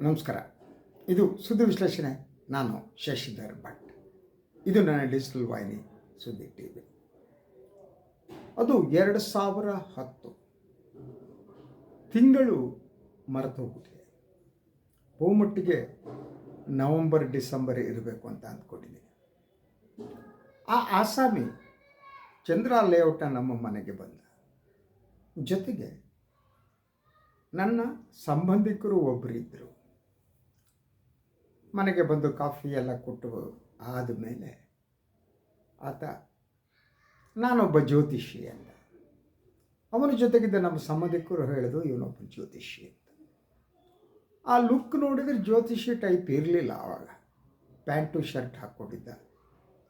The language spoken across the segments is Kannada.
ನಮಸ್ಕಾರ. ಇದು ಸುದ್ದಿ ವಿಶ್ಲೇಷಣೆ. ನಾನು ಶಶಿಧರ್ ಭಟ್. ಇದು ನನ್ನ ಡಿಜಿಟಲ್ ವಾಹಿನಿ ಸುದ್ದಿ ಟಿ ವಿ ಅದು ಎರಡು ಸಾವಿರ ಹತ್ತು. ತಿಂಗಳು ಮರೆತು ಹೋಗುತ್ತೆ ಬಹುಮಟ್ಟಿಗೆ ನವಂಬರ್, ಡಿಸೆಂಬರ್ ಇರಬೇಕು ಅಂತ ಅಂದ್ಕೊಂಡಿದ್ದೀನಿ. ಆ ಆಸಾಮಿ ಚಂದ್ರ ಲೇಔಟ್ನ ನಮ್ಮ ಮನೆಗೆ ಬಂದ. ಜೊತೆಗೆ ನನ್ನ ಸಂಬಂಧಿಕರು ಒಬ್ಬರು ಇದ್ದರು ಮನೆಗೆ ಬಂದು ಕಾಫಿ ಎಲ್ಲ ಕೊಟ್ಟು ಆದಮೇಲೆ ಆತ, ನಾನೊಬ್ಬ ಜ್ಯೋತಿಷಿ ಅಂತ. ಅವನ ಜೊತೆಗಿದ್ದ ನಮ್ಮ ಸಂಬಂಧಿಕರು ಹೇಳಿದ್ರು ಇವನೊಬ್ಬ ಜ್ಯೋತಿಷಿ ಅಂತ. ಆ ಲುಕ್ ನೋಡಿದರೆ ಜ್ಯೋತಿಷಿ ಟೈಪ್ ಇರಲಿಲ್ಲ ಆವಾಗ ಪ್ಯಾಂಟು ಶರ್ಟ್ ಹಾಕ್ಕೊಂಡಿದ್ದ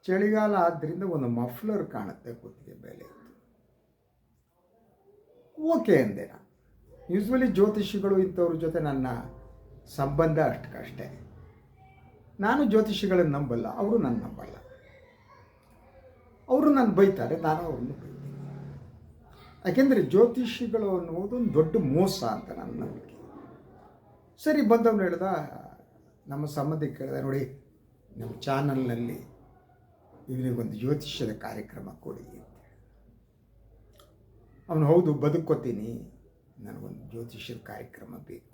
ಚಳಿಗಾಲ ಆದ್ದರಿಂದ ಒಂದು ಮಫ್ಲರ್ ಕಾಣುತ್ತೆ ಕುತ್ತಿಗೆ ಮೇಲೆ ಓಕೆ ಅಂದೆ ನಾನು. ಯೂಸ್ವಲಿ ಜ್ಯೋತಿಷಿಗಳು ಇಂಥವ್ರ ಜೊತೆ ನನ್ನ ಸಂಬಂಧ ಅಷ್ಟಕ್ಕಷ್ಟೇ. ನಾನು ಜ್ಯೋತಿಷಿಗಳನ್ನು ನಂಬಲ್ಲ, ಅವರು ನನ್ನ ನಂಬಲ್ಲ. ಅವರು ನಾನು ಬೈತಾರೆ, ನಾನು ಅವ್ರನ್ನ ಬೈತೀನಿ. ಯಾಕೆಂದರೆ ಜ್ಯೋತಿಷಿಗಳು ಅನ್ನುವುದು ಒಂದು ದೊಡ್ಡ ಮೋಸ ಅಂತ ನನ್ನ ನಂಬಿಕೆ. ಸರಿ, ಬಂದವನು ಹೇಳ್ದ, ನಮ್ಮ ಸಂಬಂಧಿಕ ಕೇಳಿದೆ, ನೋಡಿ, ನಮ್ಮ ಚಾನಲ್ನಲ್ಲಿ ಇವನಿಗೊಂದು ಜ್ಯೋತಿಷ್ಯದ ಕಾರ್ಯಕ್ರಮ ಕೊಡಿ ಅಂತ ಅವನು, ಹೌದು ಬದುಕೋತೀನಿ ನನಗೊಂದು ಜ್ಯೋತಿಷ್ಯದ ಕಾರ್ಯಕ್ರಮ ಬೇಕು.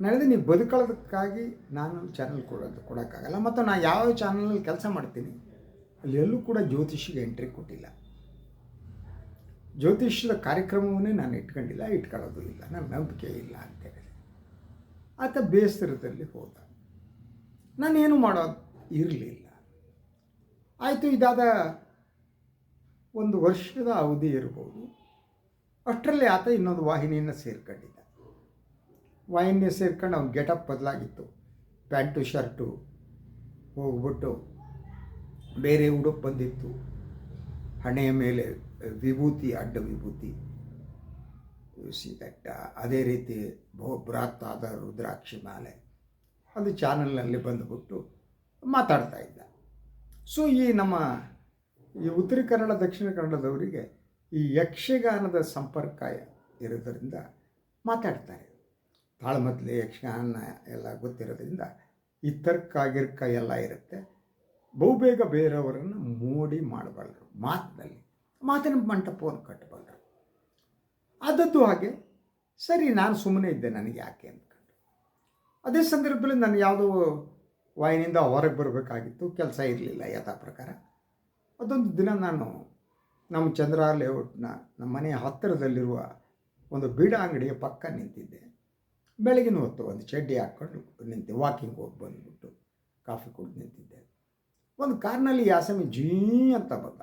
ನಡೆದು ನೀವು ಬದುಕೊಳ್ಳೋದಕ್ಕಾಗಿ ನಾನು ಚಾನಲ್ ಕೊಡೋದು, ಕೊಡೋಕ್ಕಾಗಲ್ಲ. ಮತ್ತು ನಾನು ಯಾವ ಚಾನಲಲ್ಲಿ ಕೆಲಸ ಮಾಡ್ತೀನಿ ಅಲ್ಲಿ ಎಲ್ಲೂ ಕೂಡ ಜ್ಯೋತಿಷಿಗೆ ಎಂಟ್ರಿ ಕೊಟ್ಟಿಲ್ಲ. ಜ್ಯೋತಿಷ್ಯದ ಕಾರ್ಯಕ್ರಮವನ್ನೇ ನಾನು ಇಟ್ಕೊಂಡಿಲ್ಲ, ಇಟ್ಕೊಳ್ಳೋದು ಇಲ್ಲ, ನನ್ನ ನಂಬಿಕೆ ಇಲ್ಲ ಅಂತ ಹೇಳಿದೆ ಆತ ಬೇಸರದಲ್ಲಿ ಹೋದ. ನಾನೇನು ಮಾಡೋದು? ಇರಲಿಲ್ಲ. ಆಯಿತು, ಇದಾದ ಒಂದು ವರ್ಷದ ಅವಧಿ ಇರ್ಬೋದು. ಅಷ್ಟರಲ್ಲಿ ಆತ ಇನ್ನೊಂದು ವಾಹಿನಿಯನ್ನು ಸೇರ್ಕೊಂಡಿದ್ದ. ವಾಹಿನಿಯ ಸೇರ್ಕೊಂಡು ಅವ್ನ ಗೆಟಪ್ ಬದಲಾಗಿತ್ತು. ಪ್ಯಾಂಟು, ಶರ್ಟು ಹೋಗ್ಬಿಟ್ಟು ಬೇರೆ ಉಡುಪು ಬಂದಿತ್ತು. ಹಣೆಯ ಮೇಲೆ ವಿಭೂತಿ, ಅಡ್ಡ ವಿಭೂತಿ ಸಿ ದಟ್ಟ ಅದೇ ರೀತಿ ಬಹು ಬೃಹತ್ತಾದ ರುದ್ರಾಕ್ಷಿ ಮಾಲೆ. ಅದು ಚಾನಲ್ನಲ್ಲಿ ಬಂದುಬಿಟ್ಟು ಮಾತಾಡ್ತಾ ಇದ್ದ. ಸೊ, ಈ ನಮ್ಮ ಈ ಉತ್ತರ ಕನ್ನಡ, ದಕ್ಷಿಣ ಕನ್ನಡದವರಿಗೆ ಈ ಯಕ್ಷಗಾನದ ಸಂಪರ್ಕ ಇರೋದರಿಂದ ಮಾತಾಡ್ತಾರೆ. ತಾಳ್ಮದ್ಲೆ ಯಕ್ಷಗಾನ ಎಲ್ಲ ಗೊತ್ತಿರೋದ್ರಿಂದ ಈ ತರ್ಕ ಗಿರ್ಕ ಎಲ್ಲ ಇರುತ್ತೆ. ಬಹುಬೇಗ ಬೇರೆಯವರನ್ನು ಮೋಡಿ ಮಾಡಬಲ್ಲರು ಮಾತಿನಲ್ಲಿ. ಮಾತಿನ ಮಂಟಪವನ್ನು ಕಟ್ಟಬಲ್ಲರು ಆದದ್ದು ಹಾಗೆ, ಸರಿ, ನಾನು ಸುಮ್ಮನೆ ಇದ್ದೆ ನನಗೆ ಯಾಕೆ ಅಂದ್ಕೊಂಡು ಅದೇ ಸಂದರ್ಭದಲ್ಲಿ ನಾನು ಯಾವುದೋ ವಾಯಿನಿಂದ ಹೊರಗೆ ಬರಬೇಕಾಗಿತ್ತು, ಕೆಲಸ ಇರಲಿಲ್ಲ ಯಥಾ ಪ್ರಕಾರ ಅದೊಂದು ದಿನ ನಾನು ನಮ್ಮ ಚಂದ್ರ ಲೇಔಟ್ನ ನಮ್ಮ ಮನೆಯ ಹತ್ತಿರದಲ್ಲಿರುವ ಒಂದು ಬೀಡ ಅಂಗಡಿಯ ಪಕ್ಕ ನಿಂತಿದ್ದೆ. ಬೆಳಗಿನ ಹೊತ್ತು ಒಂದು ಚಡ್ಡಿ ಹಾಕ್ಕೊಂಡು ನಿಂತೆ ವಾಕಿಂಗ್ ಹೋಗಿ ಬಂದುಬಿಟ್ಟು ಕಾಫಿ ಕುಡಿದು ನಿಂತಿದ್ದೆ. ಒಂದು ಕಾರ್ನಲ್ಲಿ ಯಾಸಮಿ ಜೀ ಅಂತ ಬಂದ.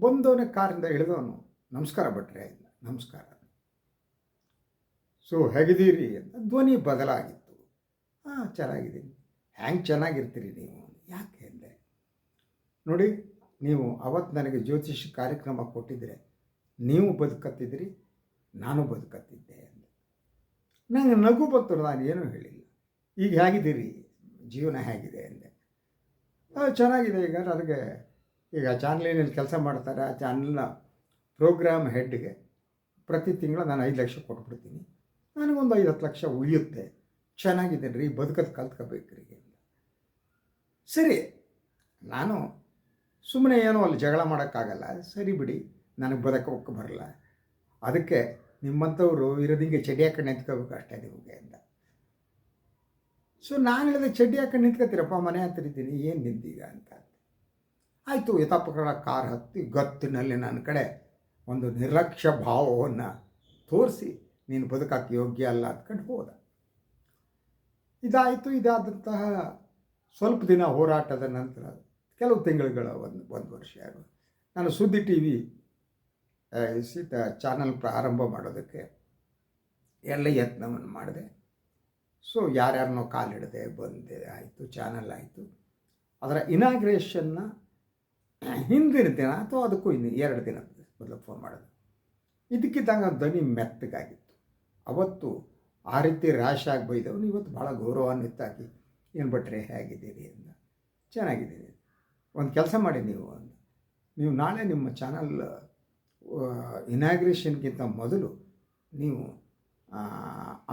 ಬಂದವನೇ ಕಾರಿಂದ ಇಳಿದವನು, ನಮಸ್ಕಾರ ಭಟ್ರೆ ಅಂದ. ನಮಸ್ಕಾರ ಸೊ ಹೇಗಿದ್ದೀರಿ? ಅಂತ ಧ್ವನಿ ಬದಲಾಗಿತ್ತು. ಹಾಂ, ಚೆನ್ನಾಗಿದ್ದೀನಿ. ಹ್ಯಾಂಗೆ ಚೆನ್ನಾಗಿರ್ತೀರಿ ನೀವು? ಯಾಕೆ ಅಂದೆ. ನೋಡಿ, ನೀವು ಅವತ್ತು ನನಗೆ ಜ್ಯೋತಿಷ ಕಾರ್ಯಕ್ರಮ ಕೊಟ್ಟಿದ್ದರೆ ನೀವು ಬದುಕತ್ತಿದ್ರಿ ನಾನು ಬದುಕತ್ತಿದ್ದೆ. ನಂಗೆ ನಗು ಬಂತು ನಾನು ಏನೂ ಹೇಳಿಲ್ಲ. ಈಗ ಹೇಗಿದ್ದೀರಿ? ಜೀವನ ಹೇಗಿದೆ ಅಂದೆ. ಚೆನ್ನಾಗಿದೆ ಈಗ, ನನಗೆ ಈಗ ಚಾನಲಿನಲ್ಲಿ ಕೆಲಸ ಮಾಡ್ತಾರೆ, ಆ ಚಾನಲ್ನ ಪ್ರೋಗ್ರಾಮ್ ಹೆಡ್ಗೆ ಪ್ರತಿ ತಿಂಗಳು ನಾನು ಐದು ಲಕ್ಷ ಕೊಟ್ಬಿಡ್ತೀನಿ. ನನಗೊಂದು ಐದು ಹತ್ತು ಲಕ್ಷ ಉಳಿಯುತ್ತೆ. ಚೆನ್ನಾಗಿದೆ ರೀ ಬದುಕದು ಕಲ್ತ್ಕೋಬೇಕ್ರಿ ಸರಿ, ನಾನು ಸುಮ್ಮನೆ ಏನೋ ಅಲ್ಲಿ ಜಗಳ ಮಾಡೋಕ್ಕಾಗಲ್ಲ. ಸರಿ ಬಿಡಿ, ನನಗೆ ಬದುಕೋಕ್ಕೆ ಬರಲ್ಲ. ಅದಕ್ಕೆ ನಿಮ್ಮಂಥವ್ರು ಇರೋದಿಂಗೆ ಚಡಿ ಹಾಕೊಂಡು ನಿಂತ್ಕೋಬೇಕು ಅಷ್ಟೇ ನಿಮಗೆ ಅಂತ. ಸೊ ನಾನು ಹೇಳಿದೆ ಚಡ್ಡಿ ಹಾಕೊಂಡು ನಿಂತ್ಕೋತೀರಪ್ಪ, ಮನೆ ಹತ್ತಿರಿದ್ದೀನಿ ಏನು ನಿಂತೀಗ ಅಂತ. ಆಯಿತು ಯಥಾಪಕರ ಕಾರ್ ಹತ್ತಿ ಗತ್ತಿನಲ್ಲಿ ನನ್ನ ಕಡೆ ಒಂದು ನಿರ್ಲಕ್ಷ್ಯ ಭಾವವನ್ನು ತೋರಿಸಿ, ನೀನು ಬದುಕಕ್ಕೆ ಯೋಗ್ಯ ಅಲ್ಲ ಅಂದ್ಕೊಂಡು ಹೋದ. ಇದಾಯಿತು, ಇದಾದಂತಹ ಸ್ವಲ್ಪ ದಿನ ಹೋರಾಟದ ನಂತರ, ಕೆಲವು ತಿಂಗಳುಗಳ ಒಂದು ಒಂದು ವರ್ಷ ನಾನು ಸುದ್ದಿ ಟಿ ವಿ ಸೀತ ಚಾನಲ್ ಪ್ರಾರಂಭ ಮಾಡೋದಕ್ಕೆ ಎಲ್ಲ ಯತ್ನವನ್ನು ಮಾಡಿದೆ. ಸೊ ಯಾರ್ಯಾರನ್ನೋ ಕಾಲಿಡದೆ ಬಂದೆ, ಆಯಿತು, ಚಾನಲ್ ಆಯಿತು. ಅದರ ಇನಾಗ್ರೇಷನ್ನ ಹಿಂದಿನ ದಿನ ಅಥವಾ ಅದಕ್ಕೂ ಇನ್ನು ಎರಡು ದಿನ ಮೊದಲು ಫೋನ್ ಮಾಡೋದು. ಇದಕ್ಕಿದ್ದಂಗೆ ಧ್ವನಿ ಮೆತ್ತಗಾಗಿತ್ತು. ಅವತ್ತು ಆ ರೀತಿ ರ್ಯಾಶ್ ಆಗಿ ಬೈದವನು ಇವತ್ತು ಭಾಳ ಗೌರವಾನ್ವಿತಾಗಿ ಏನು ಭಟ್ರೆ, ಹೇಗಿದ್ದೀರಿ? ಅಂತ ಚೆನ್ನಾಗಿದ್ದೀನಿ. ಒಂದು ಕೆಲಸ ಮಾಡಿ ನೀವು ನೀವು ನಾಳೆ ನಿಮ್ಮ ಚಾನಲ್ ಇನಾಗ್ರೇಷನ್ಗಿಂತ ಮೊದಲು ನೀವು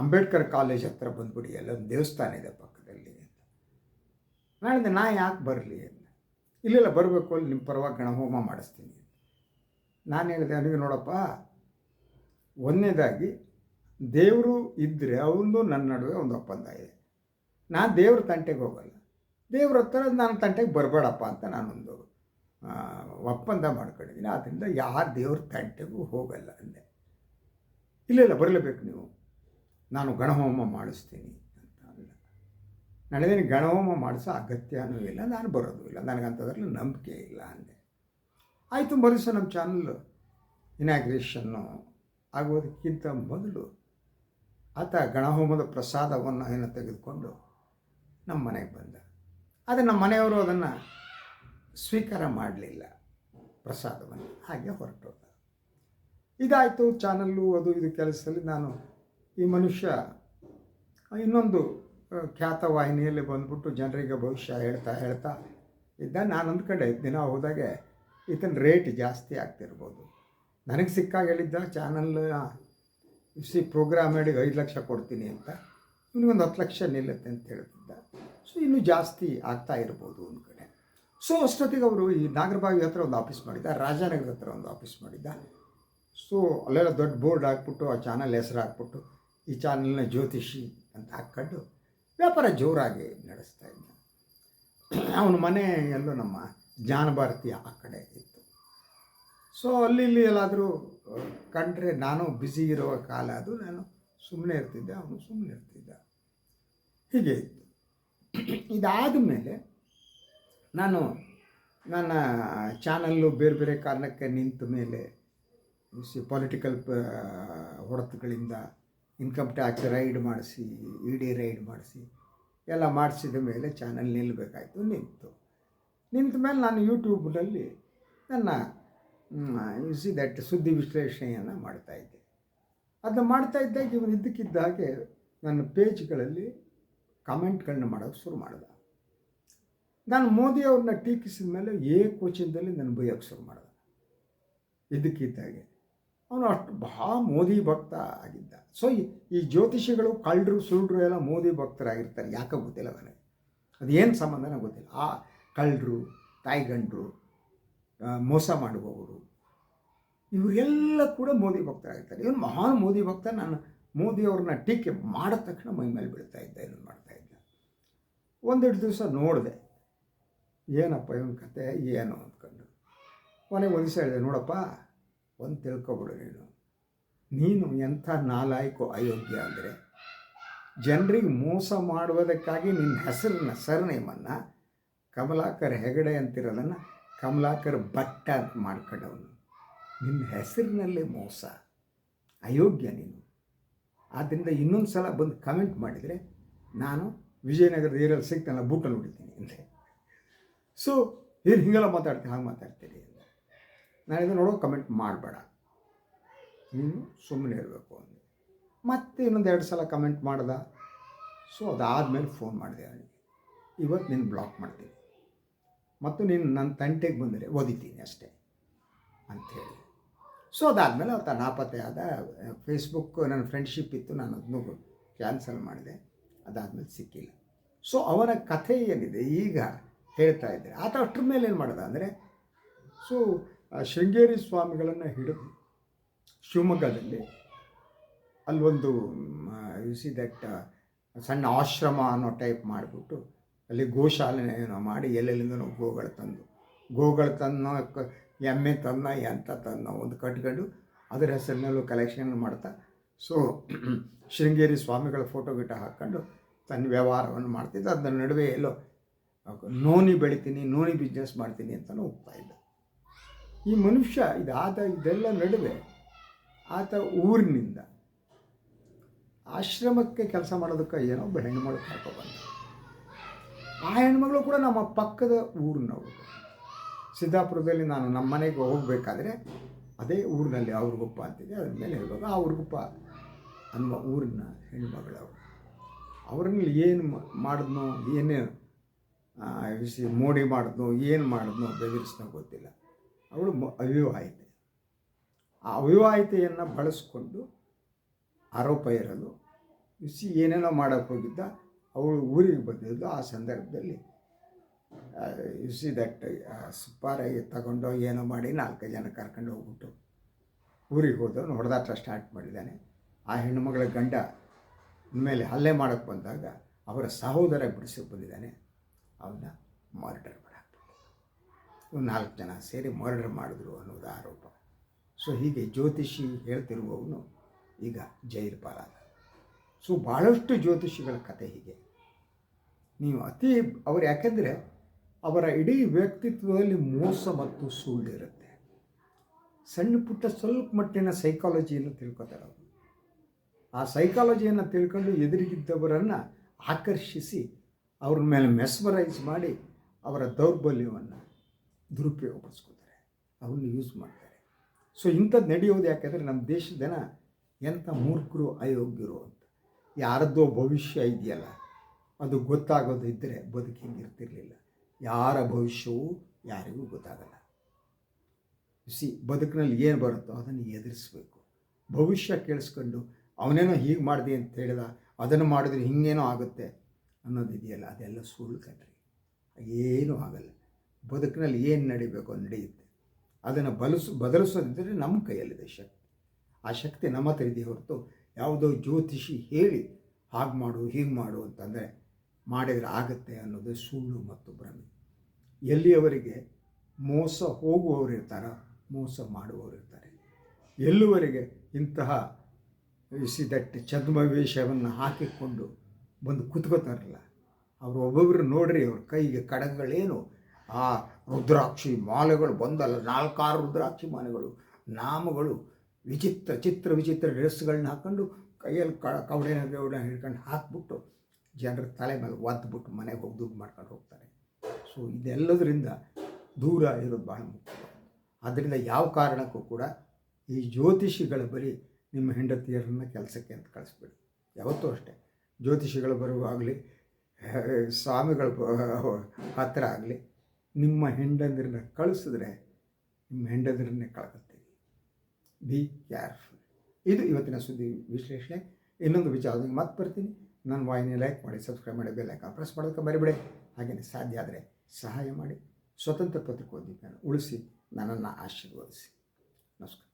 ಅಂಬೇಡ್ಕರ್ ಕಾಲೇಜ್ ಹತ್ರ ಬಂದ್ಬಿಡಿ, ಅಲ್ಲೊಂದು ದೇವಸ್ಥಾನ ಇದೆ ಪಕ್ಕದಲ್ಲಿ ಅಂತ. ನಾನು ನಾ ಯಾಕೆ ಬರಲಿ ಅಂತ. ಇಲ್ಲೆಲ್ಲ ಬರಬೇಕು ಅಲ್ಲಿ ನಿಮ್ಮ ಪರವಾಗಿ ಗಣಹೋಮ ಮಾಡಿಸ್ತೀನಿ ನಾನು ಹೇಳಿದೆ ನನಗೆ ನೋಡಪ್ಪ, ಒಂದನೇದಾಗಿ ದೇವರು ಇದ್ದರೆ ಅವನು ನನ್ನ ನಡುವೆ ಒಂದು ಒಪ್ಪಂದ ಇದೆ. ನಾನು ದೇವ್ರ ತಂಟೆಗೆ ಹೋಗಲ್ಲ. ದೇವ್ರ ಹತ್ರ ನಾನು ತಂಟೆಗೆ ಬರಬೇಡಪ್ಪ ಅಂತ ನಾನೊಂದು ಒಪ್ಪಂದ ಮಾಡ್ಕೊಂಡಿದ್ದೀನಿ. ಆದ್ದರಿಂದ ಯಾರು ದೇವ್ರ ತಂಟೆಗೂ ಹೋಗಲ್ಲ ಅಂದೆ. ಇಲ್ಲ ಇಲ್ಲ, ಬರಲೇಬೇಕು ನೀವು. ನಾನು ಗಣಹೋಮ ಮಾಡಿಸ್ತೀನಿ ಅಂತ ಅಲ್ಲ ನನಗೇನು ಗಣಹೋಮ ಮಾಡಿಸೋ ಅಗತ್ಯನೂ ಇಲ್ಲ, ನಾನು ಬರೋದು ಇಲ್ಲ. ನನಗಂಥದ್ರಲ್ಲಿ ನಂಬಿಕೆ ಇಲ್ಲ ಅಂದೆ. ಆಯಿತು ಮರುಸ ನಮ್ಮ ಚಾನಲ್ ಇನಾಗ್ರೇಷನ್ನು ಆಗೋದಕ್ಕಿಂತ ಮೊದಲು ಆತ ಗಣಹೋಮದ ಪ್ರಸಾದವನ್ನು ಏನೋ ತೆಗೆದುಕೊಂಡು ನಮ್ಮ ಮನೆಗೆ ಬಂದ. ಆದರೆ ನಮ್ಮ ಮನೆಯವರು ಅದನ್ನು ಸ್ವೀಕಾರ ಮಾಡಲಿಲ್ಲ ಪ್ರಸಾದವನ್ನು, ಹಾಗೆ ಹೊರಟೋದ. ಇದಾಯಿತು ಚಾನಲ್ಲು, ಅದು ಇದು ಕೆಲಸದಲ್ಲಿ ನಾನು ಈ ಮನುಷ್ಯ, ಇನ್ನೊಂದು ಖ್ಯಾತ ವಾಹಿನಿಯಲ್ಲಿ ಬಂದ್ಬಿಟ್ಟು ಜನರಿಗೆ ಭವಿಷ್ಯ ಹೇಳ್ತಾ ಹೇಳ್ತಾ ಇದ್ದ. ನಾನು ಅಂದ್ಕೊಂಡೆ ದಿನ ಹೋದಾಗೆ ಈತನ ರೇಟ್ ಜಾಸ್ತಿ ಆಗ್ತಿರ್ಬೋದು. ನನಗೆ ಸಿಕ್ಕಾಗ ಹೇಳಿದ್ದ, ಚಾನಲ್ ಸಿ ಪ್ರೋಗ್ರಾಮ್ ಹೇಳಿ ಐದು ಲಕ್ಷ ಕೊಡ್ತೀನಿ ಅಂತ. ಇವನಿಗೊಂದು ಹತ್ತು ಲಕ್ಷ ನಿಲ್ಲುತ್ತೆ ಅಂತ ಹೇಳ್ತಿದ್ದ. ಸೊ, ಇನ್ನೂ ಜಾಸ್ತಿ ಆಗ್ತಾ ಇರ್ಬೋದು ಅಂದ್ಕೊಂಡು. ಕಡೆ ಸೊ ಅಷ್ಟೊತ್ತಿಗೆ ಅವರು ಈ ನಾಗರಬಾವಿ ಹತ್ರ ಒಂದು ಆಫೀಸ್ ಮಾಡಿದ್ದ, ರಾಜಾನಗರ ಹತ್ರ ಒಂದು ಆಫೀಸ್ ಮಾಡಿದ್ದ. ಸೊ ಅಲ್ಲೆಲ್ಲ ದೊಡ್ಡ ಬೋರ್ಡ್ ಹಾಕ್ಬಿಟ್ಟು, ಆ ಚಾನಲ್ ಹೆಸರು ಹಾಕ್ಬಿಟ್ಟು, ಈ ಚಾನಲ್ನ ಜ್ಯೋತಿಷಿ ಅಂತ ಹಾಕ್ಕೊಂಡು ವ್ಯಾಪಾರ ಜೋರಾಗಿ ನಡೆಸ್ತಾ ಇದ್ದ. ಅವನ ಮನೆ ಎಲ್ಲೋ ನಮ್ಮ ಜ್ಞಾನಭಾರತಿ ಆ ಕಡೆ ಇತ್ತು. ಸೊ ಅಲ್ಲಿ ಇಲ್ಲಿ ಎಲ್ಲಾದರೂ ಕಂಡ್ರೆ ನಾನು ಬ್ಯುಸಿ ಇರುವ ಕಾಲ ಅದು, ನಾನು ಸುಮ್ಮನೆ ಇರ್ತಿದ್ದೆ, ಅವನು ಸುಮ್ಮನೆ ಇರ್ತಿದ್ದ. ಹೀಗೆ ಇತ್ತು. ಇದಾದ ಮೇಲೆ ನಾನು ನನ್ನ ಚಾನಲ್ಲು ಬೇರೆ ಬೇರೆ ಕಾರಣಕ್ಕೆ ನಿಂತ ಮೇಲೆ ಪೊಲಿಟಿಕಲ್ ಹೊಡೆತಗಳಿಂದ ಇನ್ಕಮ್ ಟ್ಯಾಕ್ಸ್ ರೈಡ್ ಮಾಡಿಸಿ ಇ ಡಿ ರೈಡ್ ಮಾಡಿಸಿ, ಎಲ್ಲ ಮಾಡಿಸಿದ ಮೇಲೆ ಚಾನಲ್ ನಿಲ್ಲಬೇಕಾಯ್ತು, ನಿಂತು. ನಿಂತ ಮೇಲೆ ನಾನು ಯೂಟ್ಯೂಬ್ನಲ್ಲಿ ನನ್ನ ಸಿ ದಟ್ ಸುದ್ದಿ ವಿಶ್ಲೇಷಣೆಯನ್ನು ಮಾಡ್ತಾಯಿದ್ದೆ ಅದನ್ನ ಮಾಡ್ತಾ ಇದ್ದಾಗ ಇವನು ಇದ್ದಕ್ಕಿದ್ದ ಹಾಗೆ ನನ್ನ ಪೇಜ್ಗಳಲ್ಲಿ ಕಮೆಂಟ್ಗಳನ್ನ ಮಾಡೋಕ್ಕೆ ಶುರು ಮಾಡಿದ. ನಾನು ಮೋದಿ ಅವ್ರನ್ನ ಟೀಕಿಸಿದ ಮೇಲೆ ಏಕವಚನದಲ್ಲಿ ನನ್ನ ಬೈಯೋಕ್ಕೆ ಶುರು ಮಾಡಿದೆ. ಇದಕ್ಕಿದ್ದಾಗೆ ಅವನು ಅಷ್ಟು ಬಹಳ ಮೋದಿ ಭಕ್ತ ಆಗಿದ್ದ. ಸೊ ಈ ಜ್ಯೋತಿಷಿಗಳು ಕಳ್ಳರು ಸುಳ್ಳರು ಎಲ್ಲ ಮೋದಿ ಭಕ್ತರಾಗಿರ್ತಾರೆ. ಯಾಕೆ ಗೊತ್ತಿಲ್ಲ ನನಗೆ. ಅದೇನು ಸಂಬಂಧ ನನಗೆ ಗೊತ್ತಿಲ್ಲ. ಆ ಕಳ್ಳರು, ತಾಯಿಗಂಡರು ಮೋಸ ಮಾಡುವವರು, ಇವರೆಲ್ಲ ಕೂಡ ಮೋದಿ ಭಕ್ತರಾಗಿರ್ತಾರೆ. ಇವನು ಮಹಾನ್ ಮೋದಿ ಭಕ್ತ. ನಾನು ಮೋದಿಯವ್ರನ್ನ ಟೀಕೆ ಮಾಡಿದ ತಕ್ಷಣ ಮೈ ಮೇಲೆ ಬೀಳ್ತಾ ಇದ್ದ ಇದನ್ನು ಮಾಡ್ತಾ ಇದ್ದ. ಒಂದೆರಡು ದಿವಸ ನೋಡಿದೆ. ಏನಪ್ಪ ಇವನ ಕತೆ? ಏನು ಅಂದ್ಕೊಂಡು. ಕೊನೆಗೆ ಒಂದು ಹೇಳಿದೆ, ನೋಡಪ್ಪ, ಒಂದು ತಿಳ್ಕೊಬಿಡು ನೀನು. ನೀನು ಎಂಥ ನಾಲಾಯಕು ಅಯೋಗ್ಯ ಅಂದರೆ, ಜನರಿಗೆ ಮೋಸ ಮಾಡುವುದಕ್ಕಾಗಿ ನಿನ್ನ ಹೆಸರನ್ನ, ಸರ್ನೇಮನ್ನು ಕಮಲಾಕರ್ ಹೆಗಡೆ ಅಂತಿರೋದನ್ನು ಕಮಲಾಕರ್ ಭಟ್ಟ ಅಂತ ಮಾಡ್ಕೊಂಡವನು. ನಿನ್ನ ಹೆಸರಿನಲ್ಲೇ ಮೋಸ. ಅಯೋಗ್ಯ ನೀನು. ಆದ್ದರಿಂದ ಇನ್ನೊಂದು ಸಲ ಬಂದು ಕಮೆಂಟ್ ಮಾಡಿದರೆ ನಾನು ವಿಜಯನಗರದ ಏರಿಯಲ್ಲಿ ಸಿಗ್ತಾನಲ್ಲ ಬೂಟಲ್ಲಿ ಹೊಡಿತೀನಿ ಅಂದೆ ಸೊ ಏನು ಹಿಂಗೆಲ್ಲ ಮಾತಾಡ್ತೀನಿ ಹಾಗೆ ಮಾತಾಡ್ತೀನಿ ಅಂತ. ನಾನು ಇದು ನೋಡೋ ಕಮೆಂಟ್ ಮಾಡಬೇಡ. ನೀನು ಸುಮ್ಮನೆ ಇರಬೇಕು ಅಂದೆ. ಮತ್ತೆ ಇನ್ನೊಂದು ಎರಡು ಸಲ ಕಮೆಂಟ್ ಮಾಡ್ದ. ಸೊ ಅದಾದಮೇಲೆ ಫೋನ್ ಮಾಡಿದೆ ಅವನಿಗೆ. ಇವತ್ತು ನೀನು ಬ್ಲಾಕ್ ಮಾಡ್ತೀನಿ. ಮತ್ತು ನೀನು ನನ್ನ ತಂಟೆಗೆ ಬಂದರೆ ಓದಿತೀನಿ ಅಷ್ಟೇ ಅಂಥೇಳಿ ಸೊ ಅದಾದಮೇಲೆ ಅವತ್ತು ನಾಪತ್ತೆ ಆದ ಫೇಸ್ಬುಕ್ ನನ್ನ ಫ್ರೆಂಡ್ಶಿಪ್ ಇತ್ತು, ನಾನು ಅದನ್ನು ಕ್ಯಾನ್ಸಲ್ ಮಾಡಿದೆ. ಅದಾದಮೇಲೆ ಸಿಕ್ಕಿಲ್ಲ. ಸೊ ಅವನ ಕಥೆ ಏನಿದೆ? ಈಗ ಹೇಳ್ತಾ ಇದ್ದಾರೆ. ಆತ ಅಷ್ಟ್ರ ಮೇಲೆ ಏನು ಮಾಡಿದೆ ಅಂದರೆ, ಸೊ ಶೃಂಗೇರಿ ಸ್ವಾಮಿಗಳನ್ನು ಹಿಡಿದು ಶಿವಮೊಗ್ಗದಲ್ಲಿ ಅಲ್ಲೊಂದು ಯು ಸಿ ದಟ್ ಸಣ್ಣ ಆಶ್ರಮ ಅನ್ನೋ ಟೈಪ್ ಮಾಡಿಬಿಟ್ಟು ಅಲ್ಲಿ ಗೋಶಾಲೆ ಏನೋ ಮಾಡಿ ಎಲ್ಲೆಲ್ಲಿಂದನೋ ಗೋಗಳು ತಂದು, ಗೋಗಳು ತನ್ನೋ ಎಮ್ಮೆ ತನ್ನ ಎಂತ ತನ್ನ ಒಂದು ಕಟ್ಕೊಂಡು ಅದರ ಹೆಸರಿನಲ್ಲೂ ಕಲೆಕ್ಷನ್ ಮಾಡ್ತಾ, ಸೊ, ಶೃಂಗೇರಿ ಸ್ವಾಮಿಗಳ ಫೋಟೋ ಗಿಟ ಹಾಕ್ಕೊಂಡು ತನ್ನ ವ್ಯವಹಾರವನ್ನು ಮಾಡ್ತಿದ್ದ. ಅದರ ನಡುವೆ ಎಲ್ಲೋ ನೋನಿ ಬೆಳಿತೀನಿ, ನೋನಿ ಬಿಸ್ನೆಸ್ ಮಾಡ್ತೀನಿ ಅಂತಲೂ ಒಪ್ತಾ ಇದ್ದ ಈ ಮನುಷ್ಯ ಇದಾದ ಇದೆಲ್ಲ ನಡುವೆ ಆತ ಊರಿನಿಂದ ಆಶ್ರಮಕ್ಕೆ ಕೆಲಸ ಮಾಡೋದಕ್ಕೆ ಏನೋ ಒಬ್ಬ ಹೆಣ್ಮಗಳು ಕರ್ಕೊಬಂದ ಆ ಹೆಣ್ಮಗಳು ಕೂಡ ನಮ್ಮ ಪಕ್ಕದ ಊರಿನವರು ಸಿದ್ದಾಪುರದಲ್ಲಿ ನಾನು ನಮ್ಮ ಮನೆಗೆ ಹೋಗಬೇಕಾದ್ರೆ ಅದೇ ಊರಿನಲ್ಲಿ ಅವ್ರಿಗುಪ್ಪ ಅಂತಿದೆ ಅದ್ರ ಮೇಲೆ ಹೇಳುವಾಗ ಆ ಊರಿಗುಪ್ಪ ಅನ್ನುವ ಊರಿನ ಹೆಣ್ಮಗಳವರು ಅವ್ರನ್ನ ಏನು ಮಾಡಿದ್ನೋ, ಏನೇ ಬಿಸಿ ಮೋಡಿ ಮಾಡಿದ್ನೋ, ಏನು ಮಾಡಿದ್ನೋ ಬೆದರಿಸ್ನೋ ಗೊತ್ತಿಲ್ಲ. ಅವಳು ಅವಿವಾಹಿತೆ. ಆ ಅವಿವಾಹಿತೆಯನ್ನು ಬಳಸ್ಕೊಂಡು ಆರೋಪ ಇರಲು ಸಿ ಏನೇನೋ ಮಾಡೋಕ್ಕೆ ಹೋಗಿದ್ದ, ಅವಳು ಊರಿಗೆ ಬಂದಿದ್ದು ಆ ಸಂದರ್ಭದಲ್ಲಿ ಸಿ ದಟ್ ಸುಪ್ಪಾರಾಗಿ ತಗೊಂಡು ಏನೋ ಮಾಡಿ ನಾಲ್ಕು ಜನ ಕರ್ಕೊಂಡು ಹೋಗ್ಬಿಟ್ಟು ಊರಿಗೆ ಹೋದವನು ಹೊಡೆದಾಟ ಸ್ಟಾರ್ಟ್ ಮಾಡಿದ್ದಾನೆ. ಆ ಹೆಣ್ಣುಮಗಳ ಗಂಡ ಮೇಲೆ ಹಲ್ಲೆ ಮಾಡೋಕ್ಕೆ ಬಂದಾಗ ಅವರ ಸಹೋದರ ಬಿಡಿಸಿ ಬಂದಿದ್ದಾನೆ. ಅವನ್ನ ಮರ್ಡರ್ ಮಾಡಾಕ್ಬಿಟ್ಟು ನಾಲ್ಕು ಜನ ಸೇರಿ ಮರ್ಡರ್ ಮಾಡಿದ್ರು ಅನ್ನೋದು ಆರೋಪ. ಸೊ ಹೀಗೆ ಜ್ಯೋತಿಷಿ ಹೇಳ್ತಿರುವವನು ಈಗ ಜೈಲು ಪಾಲಾದ ಸೊ ಭಾಳಷ್ಟು ಜ್ಯೋತಿಷಿಗಳ ಕತೆ ಹೀಗೆ. ನೀವು ಅತಿ ಅವರು ಯಾಕೆಂದರೆ ಅವರ ಇಡೀ ವ್ಯಕ್ತಿತ್ವದಲ್ಲಿ ಮೋಸ ಮತ್ತು ಸುಳ್ಳಿರುತ್ತೆ ಸಣ್ಣ ಪುಟ್ಟ ಸ್ವಲ್ಪ ಮಟ್ಟಿನ ಸೈಕಾಲಜಿಯನ್ನು ತಿಳ್ಕೊತಾರೆ ಅವರು. ಆ ಸೈಕಾಲಜಿಯನ್ನು ತಿಳ್ಕೊಂಡು ಎದುರಿಗಿದ್ದವರನ್ನು ಆಕರ್ಷಿಸಿ ಅವ್ರ ಮೇಲೆ ಮೆಸ್ಮರೈಸ್ ಮಾಡಿ ಅವರ ದೌರ್ಬಲ್ಯವನ್ನು ದುರುಪಯೋಗಪಡಿಸ್ಕೋತಾರೆ. ಅವನ್ನ ಯೂಸ್ ಮಾಡ್ತಾರೆ. ಸೊ ಇಂಥದ್ದು ನಡೆಯೋದು ಯಾಕೆಂದರೆ ನಮ್ಮ ದೇಶದ ಜನ ಎಂಥ ಮೂರ್ಖರು, ಅಯೋಗ್ಯರು ಅಂತ. ಯಾರದ್ದೋ ಭವಿಷ್ಯ ಇದೆಯಲ್ಲ, ಅದು ಗೊತ್ತಾಗೋದು ಇದ್ದರೆ ಬದುಕಿ ಹಿಂಗಿರ್ತಿರ್ಲಿಲ್ಲ ಯಾರ ಭವಿಷ್ಯವೂ ಯಾರಿಗೂ ಗೊತ್ತಾಗಲ್ಲ. ಸಿ ಬದುಕಿನಲ್ಲಿ ಏನು ಬರುತ್ತೋ ಅದನ್ನು ಎದುರಿಸ್ಬೇಕು. ಭವಿಷ್ಯ ಕೇಳಿಸ್ಕೊಂಡು, ಅವನೇನೋ ಹೀಗೆ ಮಾಡಿದೆ ಅಂತ ಹೇಳಿದ, ಅದನ್ನು ಮಾಡಿದ್ರೆ ಹಿಂಗೇನೋ ಆಗುತ್ತೆ. ಅನ್ನೋದು ಇದೆಯಲ್ಲ, ಅದೆಲ್ಲ ಸುಳ್ಳು ಕಣ್ರಿ. ಏನೂ ಆಗಲ್ಲ. ಬದುಕಿನಲ್ಲಿ ಏನು ನಡಿಬೇಕು ಅದು ನಡೆಯುತ್ತೆ. ಅದನ್ನು ಬಲಸು ಬದಲಿಸೋದಿದ್ದರೆ ನಮ್ಮ ಕೈಯಲ್ಲಿದೆ ಶಕ್ತಿ. ಆ ಶಕ್ತಿ ನಮ್ಮ ಹತ್ರ ಇದೆಯೇ ಹೊರತು ಯಾವುದೋ ಜ್ಯೋತಿಷಿ ಹೇಳಿ, ಹಾಗೆ ಮಾಡು, ಹೀಗೆ ಮಾಡು ಅಂತಂದರೆ ಮಾಡಿದರೆ ಆಗುತ್ತೆ ಅನ್ನೋದು ಸುಳ್ಳು ಮತ್ತು ಭ್ರಮೆ. ಎಲ್ಲಿಯವರೆಗೆ ಮೋಸ ಹೋಗುವವರು ಇರ್ತಾರೋ, ಮೋಸ ಮಾಡುವವರು ಇರ್ತಾರೆ. ಎಲ್ಲಿವರೆಗೆ ಇಂತಹ ಸಿದಟ್ಟು ಛದ್ಮವೇಷವನ್ನು ಹಾಕಿಕೊಂಡು ಬಂದು ಕುತ್ಕೋತಾರಲ್ಲ. ಅವರು ಒಬ್ಬೊಬ್ಬರು ನೋಡ್ರಿ ಅವ್ರ ಕೈಗೆ ಕಡಗಗಳೇನು ಆ ರುದ್ರಾಕ್ಷಿ ಮಾಲೆಗಳು ಬಂದಲ್ಲ, ನಾಲ್ಕಾರು ರುದ್ರಾಕ್ಷಿ ಮಾಲೆಗಳು, ನಾಮಗಳು, ವಿಚಿತ್ರ ಚಿತ್ರ ವಿಚಿತ್ರ ಡ್ರೆಸ್ಗಳನ್ನ ಹಾಕ್ಕೊಂಡು ಕೈಯಲ್ಲಿ ಕ, ಕವಡೆನ ಗೌಡ ಹಿಡ್ಕೊಂಡು ಹಾಕ್ಬಿಟ್ಟು ಜನರ ತಲೆ ಮೇಲೆ ಒದ್ದುಬಿಟ್ಟು ಮನೆಗೆ ಹೋಗಿ ದುಡ್ಡು ಮಾಡ್ಕೊಂಡು ಹೋಗ್ತಾರೆ. ಸೊ ಇದೆಲ್ಲದರಿಂದ ದೂರ ಇರೋದು ಭಾಳ ಮುಖ್ಯ. ಆದ್ದರಿಂದ ಯಾವ ಕಾರಣಕ್ಕೂ ಕೂಡ ಈ ಜ್ಯೋತಿಷಿಗಳ ಬರೀ ನಿಮ್ಮ ಹೆಂಡತಿಯರನ್ನು ಕೆಲಸಕ್ಕೆ ಅಂತ ಕಳಿಸ್ಬೇಡಿ. ಯಾವತ್ತೂ ಅಷ್ಟೇ. ಜ್ಯೋತಿಷಿಗಳು ಬರುವಾಗಲಿ ಸ್ವಾಮಿಗಳು ಹತ್ತಿರ ಆಗಲಿ, ನಿಮ್ಮ ಹೆಂಡಂದಿರನ್ನ ಕಳಿಸಿದ್ರೆ ನಿಮ್ಮ ಹೆಂಡಂದಿರನ್ನೇ ಕಳ್ಕೊತೀವಿ ಬಿ ಕೇರ್ಫುಲ್ ಇದು ಇವತ್ತಿನ ಸುದ್ದಿ ವಿಶ್ಲೇಷಣೆ. ಇನ್ನೊಂದು ವಿಚಾರದಲ್ಲಿ ಮತ್ತೆ ಬರ್ತೀನಿ. ನನ್ನ ವಾಹಿನಿ ಲೈಕ್ ಮಾಡಿ ಸಬ್ಸ್ಕ್ರೈಬ್ ಮಾಡಿ ಬೆಲ್ ಐಕಾನ್ ಪ್ರೆಸ್ ಮಾಡೋದಕ್ಕೆ ಮರಿಬೇಡಿ. ಹಾಗೆಯೇ ಸಾಧ್ಯ ಆದರೆ ಸಹಾಯ ಮಾಡಿ. ಸ್ವತಂತ್ರ ಪತ್ರಿಕೋದ್ಯಮ ಉಳಿಸಿ, ನನ್ನನ್ನು ಆಶೀರ್ವದಿಸಿ. ನಮಸ್ಕಾರ.